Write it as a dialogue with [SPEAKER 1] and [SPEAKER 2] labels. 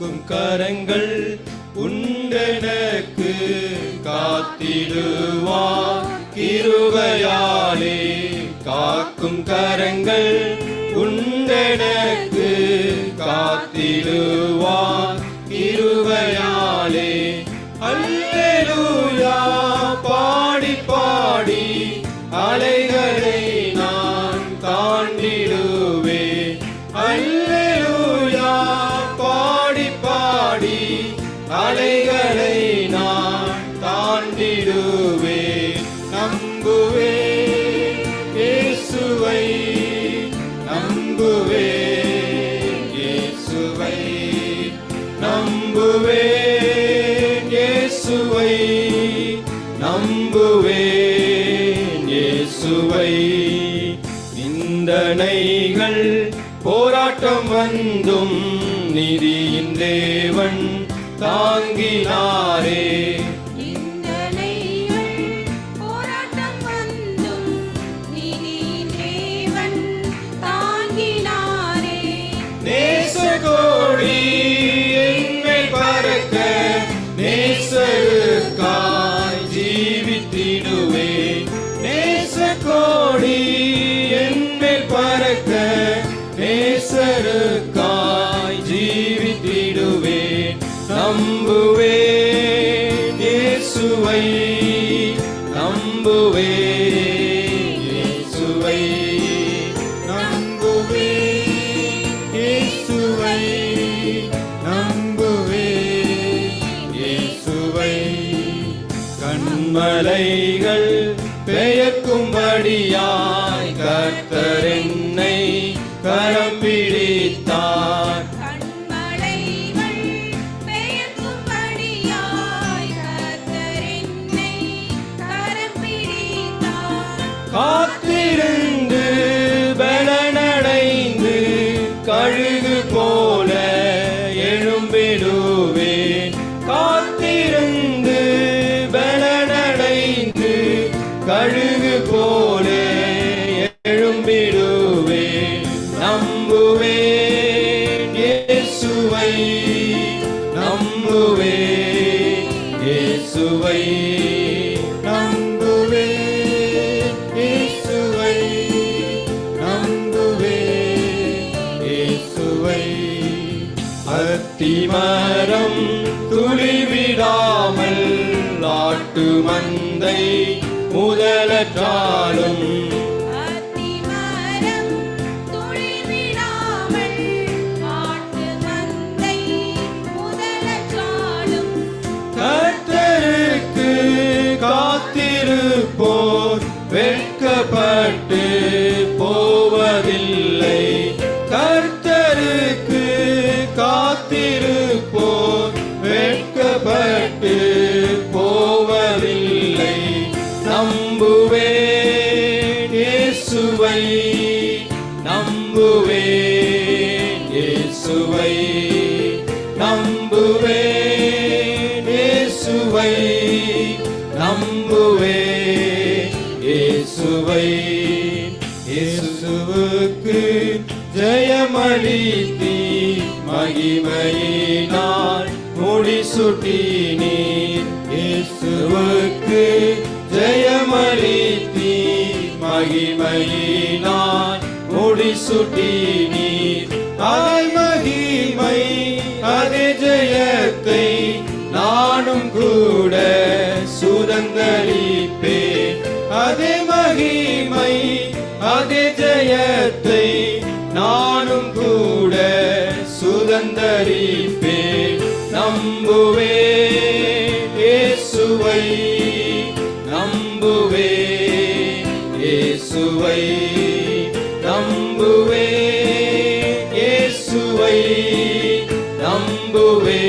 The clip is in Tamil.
[SPEAKER 1] காக்கும் கரங்கள் உண்டெனக்கு காத்திடுவார். கிருபையாலே காக்கும் கரங்கள் உண்டெனக்கு காத்திடுவார். கிருபையாலே அல்லேலூயா. பாடி பாடி அலைகளை நான் தாண்டிடு தாண்டிடுவேன் நம்புவே இயேசுவை நம்புவே இயேசுவை நம்புவே இயேசுவை நம்புவே இயேசுவை. நிந்தனைகள் போராட்டம் வந்தும் நிதியின் தேவன் தாங்கினாரே.
[SPEAKER 2] இயேசுவே நேச
[SPEAKER 1] கோடி என்மேல் பறக்க நேசருக்காய் ஜீவித்திடுவேன். நம்புவேன் இயேசுவை. கண்மலைகள் பெயர்க்கும்படியாய் கர்த்தர் என்னை கரம் பிடித்தார்
[SPEAKER 2] கண்மலைகள்
[SPEAKER 1] நம்புவேன் இயேசுவை நம்புவேன் இயேசுவை நம்புவேன் இயேசுவை நம்புவேன் இயேசுவை. அத்திமரம் துளிவிடாமல் ஆட்டு மந்தை முதலற்றாலும் இயேசுவை நம்புவேன் இயேசுவை நம்புவேன் இயேசுவை நம்புவேன் இயேசுவை இயேசுவுக்கு ஜெயமளித்தி மகிமையினால் முடிசூட்டினீர். இயேசுவுக்கு மகிமையினால் முடிசூட்டினீர் அதை மகிமை அதே ஜெயத்தை நானும் கூட சுதந்தரிப்பேன் அதே மகிமை அதே ஜெயத்தை நானும் கூட சுதந்தரிப்பே நம்புவே சுவை நம்புவே இயேசுவை நம்புவே இயேசுவை நம்புவே